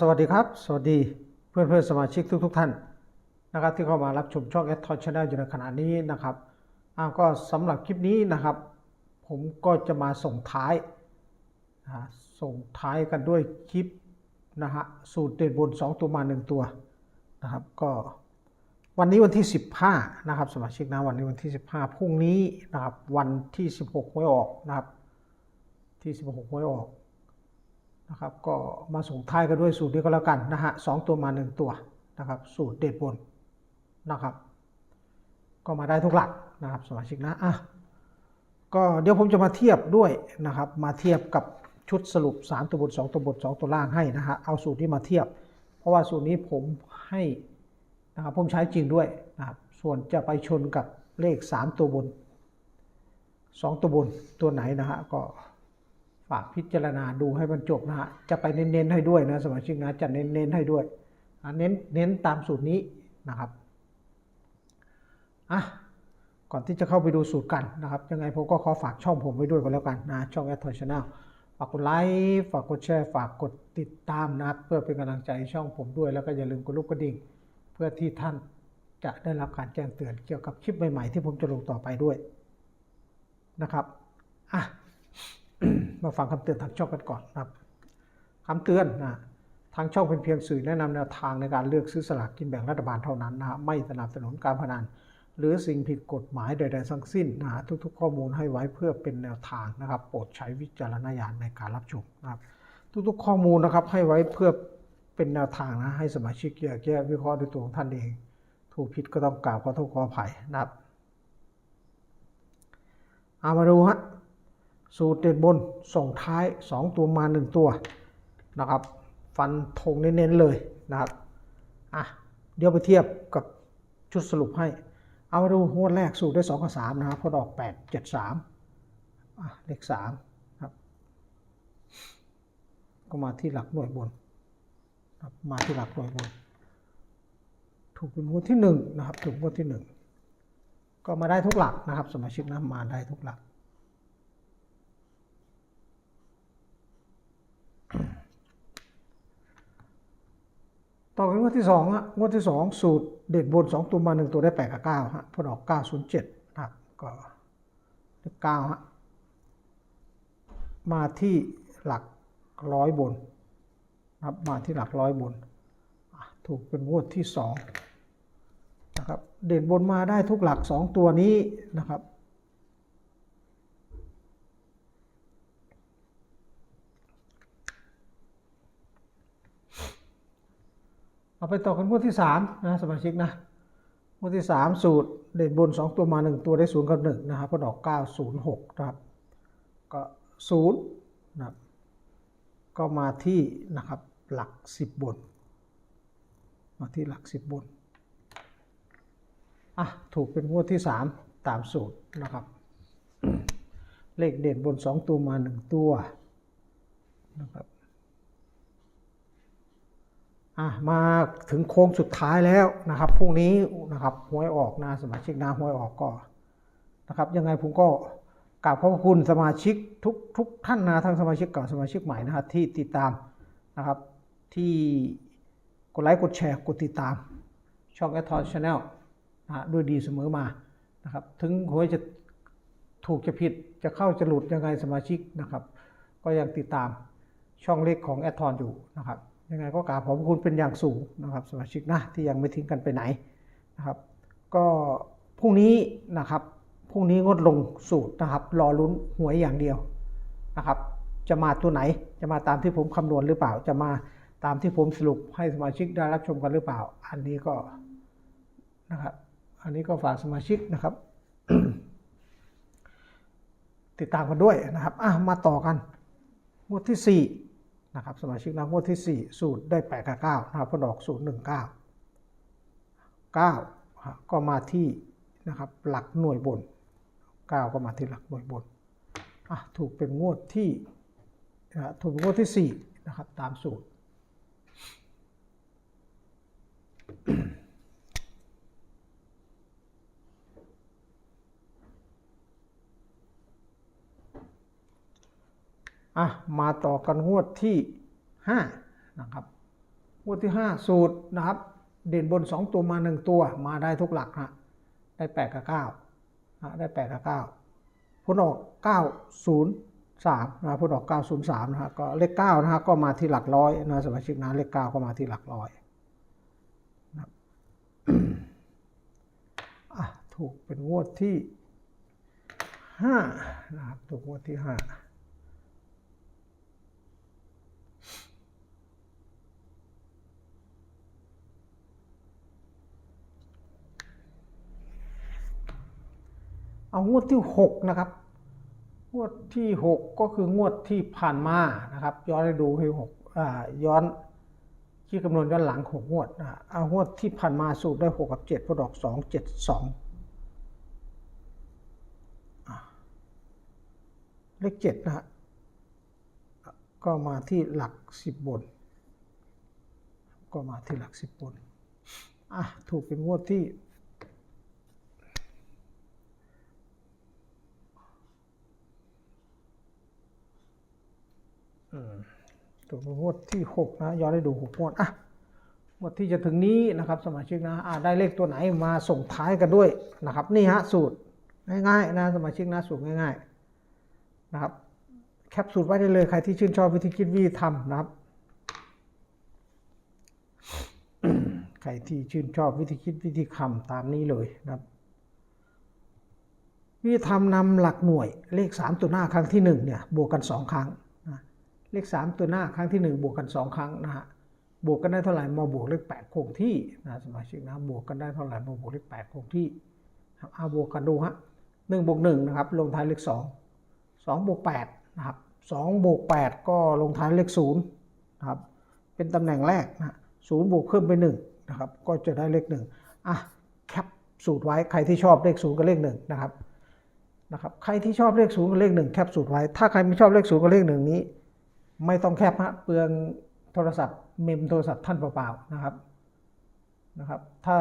สวัสดีครับ สวัสดีเพื่อนเพื่อนๆสมาชิกทุกทท่านนะครับที่เข้ามารับชมช่อง a d t o n Channel อยู่ในขณะนี้นะครับอ่าก็สำหรับคลิปนี้นะครับ ผมก็จะมาส่งท้ายส่งท้ายกันด้วยคลิปนะฮะสูตรเด่นบน 2 ตัวมา 1 ตัวนะครับก็วันนี้วันที่ 15 นะครับ สมาชิกนะวันนี้วันที่ 15พรุ่งนี้นะครับวันที่ 16หวยออกนะครับที่ 16หวยออก นะครับ ก็มาส่งท้ายกันด้วยสูตรนี้ก็แล้วกันนะฮะสองตัวมาหนึ่งตัวนะครับสูตรเด็ดบนนะครับ ก็มาได้ทุกหลักนะครับสมาชิกนะอะก็เดี๋ยวผมจะมาเทียบด้วยนะครับ มาเทียบกับชุดสรุป 3 ตัวบน 2 ตัวบน 2 ตัวล่างให้นะฮะเอาสูตรนี้มาเทียบ เพราะว่าสูตรนี้ผมให้นะครับผมใช้จริงด้วยนะครับส่วนจะไปชนกับเลข 3 ตัวบน 2 ตัวบนตัวไหนนะฮะก็ ฝากพิจารณาดูให้มันจบนะฮะจะไปเน้นๆให้ด้วยนะสมาชิกนะจะเน้นๆให้ด้วยอะเน้นเน้นตามสูตรนี้นะครับอะก่อนที่จะเข้าไปดูสูตรกันนะครับ ยังไงผมก็ขอฝากช่องผมไว้ด้วยก็แล้วกันนะช่องแอดทอยชาแนลฝากกดไลค์ฝากกดแชร์ฝากกดติดตามนะครับเพื่อเป็นกำลังใจช่องผมด้วยแล้วก็อย่าลืมกดลูกกระดิ่ง เพื่อที่ท่านจะได้รับการแจ้งเตือนเกี่ยวกับคลิปใหม่ๆ ที่ผมจะลงต่อไปด้วยนะครับอะ มาฟังคำเตือนทางช่องกันก่อนนะครับคำเตือนนะทางช่องเป็นเพียงสื่อแนะนำแนวทางในการเลือกซื้อสลากกินแบ่งรัฐบาลเท่านั้นนะฮะไม่สนับสนุนการพนันหรือสิ่งผิดกฎหมายใดๆทั้งสิ้นนะฮะทุกๆ ข้อมูลให้ไว้เพื่อเป็นแนวทางนะครับ โปรดใช้วิจารณญาณในการรับชมนะครับ ทุกๆ ข้อมูลนะครับให้ไว้เพื่อเป็นแนวทางนะให้สมาชิกแยกแยะวิเคราะห์ด้วยตัวของท่านเอง ถูกผิดก็ต้องกล่าวขอโทษขออภัยนะครับเอามาดูฮะ สูตรเด็ดบนส่งท้าย 2 ตัวมา 1 ตัวนะครับ ฟันธงเน้นๆเลยนะครับอะเดี๋ยวไปเทียบกับชุดสรุปให้ เอามาดูงวดแรกสูตรได้2กับ3นะครับพอดอก 8 7 3อะเลข3ครับ ก็มาที่หลักหน่วยบนครับมาที่หลักหน่วยบน ถูกเป็นงวดที่1นะครับถูกงวดที่ 1 ก็มาได้ทุกหลักนะครับ สมาชิกนะมาได้ทุกหลัก ต่อไปงวดที่สองฮะงวดที่สองสูตรเด็ดบนสองตัวมาหนึ่งตัวได้แปดกับเก้าฮะพอดอกเก้าศูนย์เจ็ดนะครับก็เลขเก้าฮะมาที่หลักร้อยบนนะครับมาที่หลักร้อยบน ถูกเป็นงวดที่สองนะครับเด่นบนมาได้ทุกหลักสองตัวนี้นะครับ เอา ไปต่อกันงวดที่สามนะสมาชิกนะงวดที่สามสูตรเด่นบนสองตัวมาหนึ่งตัวได้ศูนย์กับหนึ่งนะครับก็ดอกเก้าศูนย์หกนะครับก็ศูนย์นะครับก็มาที่นะครับหลักสิบบน มาที่หลักสิบบนอะถูกเป็นงวดที่สามตามสูตรนะครับ เลขเด่นบนสองตัวมาหนึ่งตัวนะครับ อะมาถึงโค้งสุดท้ายแล้วนะครับพรุ่งนี้นะครับหวยออกนะสมาชิกนะหวยออกก็นะครับยังไงผมก็กราบขอบคุณสมาชิกทุกทุกท่านนะทั้งสมาชิกเก่าสมาชิกใหม่นะครับที่ติดตามนะครับที่กดไลค์กดแชร์กดติดตามช่องแอททอนชาแนลนะด้วยดีเสมอมานะครับถึงหวยจะถูกจะผิดจะเข้าจะหลุดยังไงสมาชิกนะครับ ก็ยังติดตามช่องเล็กของแอทอนอยู่นะครับ ยังไงก็กราบขอบคุณเป็นอย่างสูงนะครับสมาชิกนะที่ยังไม่ทิ้งกันไปไหนนะครับ ก็พรุ่งนี้นะครับพรุ่งนี้งดลงสูตรนะครับ รอลุ้นหวยอย่างเดียวนะครับ จะมาตัวไหนจะมาตามที่ผมคำนวณหรือเปล่า จะมาตามที่ผมสรุปให้สมาชิกได้รับชมกันหรือเปล่า อันนี้ก็นะครับ อันนี้ก็ฝากสมาชิกนะครับ ติดตามกันด้วยนะครับอะมาต่อกันงวดที่4 นะครับสมาชิกนะงวดที่ 4 สูตรได้8กับ9นะครับพอดอกสูตร1 9 9 ก็มาที่นะครับหลักหน่วยบน 9 ก็มาที่หลักหน่วยบนอะถูกเป็นงวดที่ถูกเป็นงวดที่ 4 นะครับตามสูตร อะมาต่อกันงวดที่5นะครับงวดที่ 5 สูตรนะครับ เด่นบน 2 ตัวมา 1 ตัวมาได้ทุกหลักนะได้ 8 กับ9นะได้ 8 กับ 9ผลออก 903นะผลออก 903นะฮะก็เลข9นะฮะก็มาที่หลักร้อยนะสมาชิกนะเลข 9 ก็มาที่หลักร้อยนะถูกเป็นงวดที่5นะครับถูกงวดที่ 5 เอางวดที่หกนะครับ งวดที่หกก็คืองวดที่ผ่านมานะครับ ย้อนไปดูให้หกย้อนที่คำนวณย้อนหลังหกงวดนะเอางวดที่ผ่านมาสูตรได้หกกับเจ็ดพอดอกสองเจ็ดสองเลขเจ็ดนะฮะก็มาที่หลักสิบบน ก็มาที่หลักสิบบนอะถูกเป็นงวดที่ ถูกเป็นงวดที่หกนะ ย้อนให้ดูหกงวด อะงวดที่จะถึงนี้นะครับ สมาชิกนะอะได้เลขตัวไหนมาส่งท้ายกันด้วยนะครับ นี่ฮะสูตรง่ายๆนะสมาชิกนะสูตรง่าย ๆ นะครับ แคปสูตรไว้ได้เลยใครที่ชื่นชอบวิธีคิดวิธีทำนะครับ ใครที่ชื่นชอบวิธีคิดวิธีคำตามนี้เลยนะครับวิธีทำนำหลักหน่วยเลข 3 ตัวหน้าครั้งที่1เนี่ยบวกกัน 2 ครั้ง เลข 3 ตัวหน้าครั้งที่ 1 บวกกัน 2 ครั้งนะฮะบวกกันได้เท่าไหร่มาบวกเลข8คงที่นะสมาชิกนะบวกกันได้เท่าไหร่มาบวกเลข8คงที่เอาบวกกันดูฮะ1บวก1นะครับลงท้ายเลข2 2บวก8นะครับ2บวก8ก็ลงท้ายเลข0นะครับเป็นตำแหน่งแรกนะศูนย์บวกเพิ่มไป1นะครับก็จะได้เลข1อะแคปสูตรไว้ใครที่ชอบเลข0กับเลข1นะครับนะครับใครที่ชอบเลขศูนย์กับเลขหนึ่งแคปสูตรไว้ถ้าใครไม่ชอบเลขศูนย์กับเลขหนึ่งนี้ ไม่ต้องแคปฮะเปลืองโทรศัพท์เมมโทรศัพท์ท่านเปล่าๆนะครับนะครับ ถ้า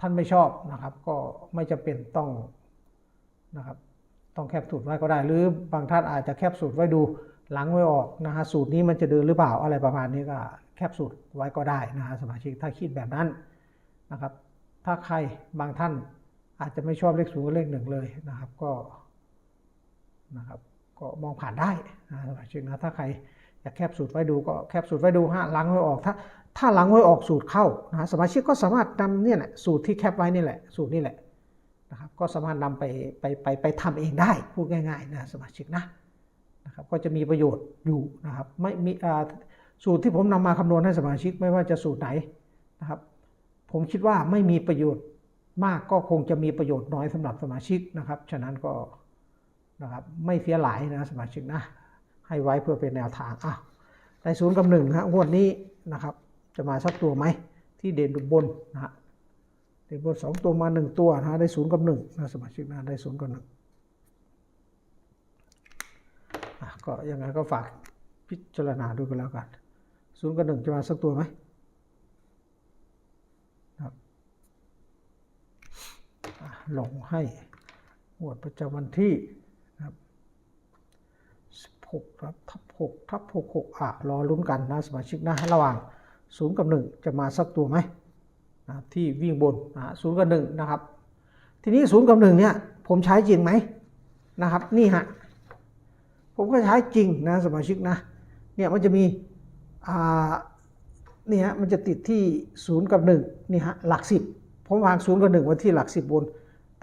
ท่านไม่ชอบนะครับ ก็ไม่จำเป็นต้องนะครับต้องแคปสูตรไว้ก็ได้ หรือบางท่านอาจจะแคปสูตรไว้ดูหลังไว้ออกนะฮะสูตรนี้มันจะเดินหรือเปล่าอะไรประมาณนี้ก็แคปสูตรไว้ก็ได้นะฮะสมาชิกถ้าคิดแบบนั้นนะครับ ถ้าใครบางท่านอาจจะไม่ชอบเลขศูนย์เลขหนึ่งเลยนะครับก็นะครับ ก็มองผ่านได้นะสมาชิกนะถ้าใครอยากแคปสูตรไว้ดูก็แคปสูตรไว้ดูฮะหลังไว้ออกถ้าถ้าหลังไว้ออกสูตรเข้านะสมาชิกก็สามารถนำเนี่ยแหละสูตรที่แคปไว้นี่แหละสูตรนี่แหละนะครับก็สามารถนำไปไปไปไปทำเองได้พูดง่ายๆนะสมาชิกนะนะครับก็จะมีประโยชน์อยู่นะครับไม่มีอ่าสูตรที่ผมนำมาคำนวณให้สมาชิกไม่ว่าจะสูตรไหนนะครับผมคิดว่าไม่มีประโยชน์มากก็คงจะมีประโยชน์น้อยสำหรับสมาชิกนะครับ ฉะนั้นก็ นะครับไม่เสียหลายนะสมาชิกนะให้ไว้เพื่อเป็นแนวทางอะในศูนย์กับหนึ่งฮะงวดนี้นะครับ จะมาสักตัวไหมที่เด่นบนนะฮะเด่นบนสองตัวมาหนึ่งตัวนะได้ศูนย์กับหนึ่งนะสมาชิกนะได้ศูนย์กับหนึ่งก็ยังไงก็ฝากพิจารณาดูกันแล้วกันศูนย์กับหนึ่งจะมาสักตัวไหมอะลงให้หมวดประจำวันที่ นะครับ16ครับทับ6ทับ66อะรอลุ้นกันนะสมาชิกนะระหว่าง0กับ1จะมาสักตัวไหมนะที่วิ่งบนนะศูนย์กับ1นะครับ ทีนี้0กับ1เนี่ยผมใช้จริงไหมนะครับ นี่ฮะผมก็ใช้จริงนะสมาชิกนะเนี่ยมันจะมีอ่านี่ฮะมันจะติดที่0กับ1นี่ฮะหลัก10ผมวาง0กับ1ไว้ที่หลัก10บน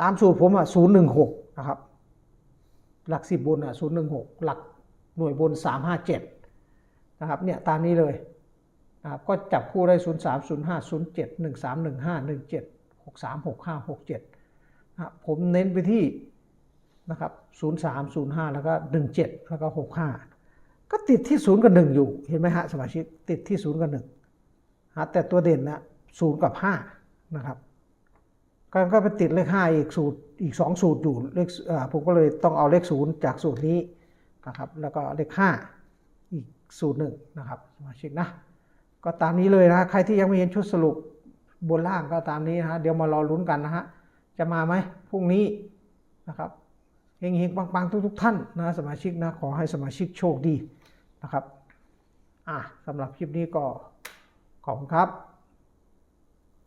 ตามสูตรผมอะ016นะครับ หลัก10บบนอะ016หลัก หน่วยบน 357 นะครับเนี่ยตามนี้เลยนะครับก็จับคู่ได้ 03 05 07 13 15 17 63 65 67นะผมเน้นไปที่นะครับ 03 05 แล้วก็ 17 แล้วก็ 65 ก็ติดที่ 0 กับ 1 อยู่เห็นไหมฮะสมาชิกติดที่ 0 กับ1ฮะแต่ตัวเด่นนะ0 กับ 5 นะครับก็ก็ไปติดเลข 5 อีกสูตรอีก 2 สูตรอยู่เลขอ่าผมก็เลยต้องเอาเลข 0 จากสูตรนี้ นะครับ แล้วก็เลข 5 อีกสูตรหนึ่งนะครับสมาชิกนะก็ตามนี้เลยนะใครที่ยังไม่เห็นชุดสรุปบนล่างก็ตามนี้นะฮะเดี๋ยวมารอลุ้นกันนะฮะจะมาไหมพรุ่งนี้นะครับเฮงๆปังๆทุกๆท่านนะสมาชิกนะขอให้สมาชิกโชคดีนะครับอะสำหรับคลิปนี้ก็ขอบคุณครับ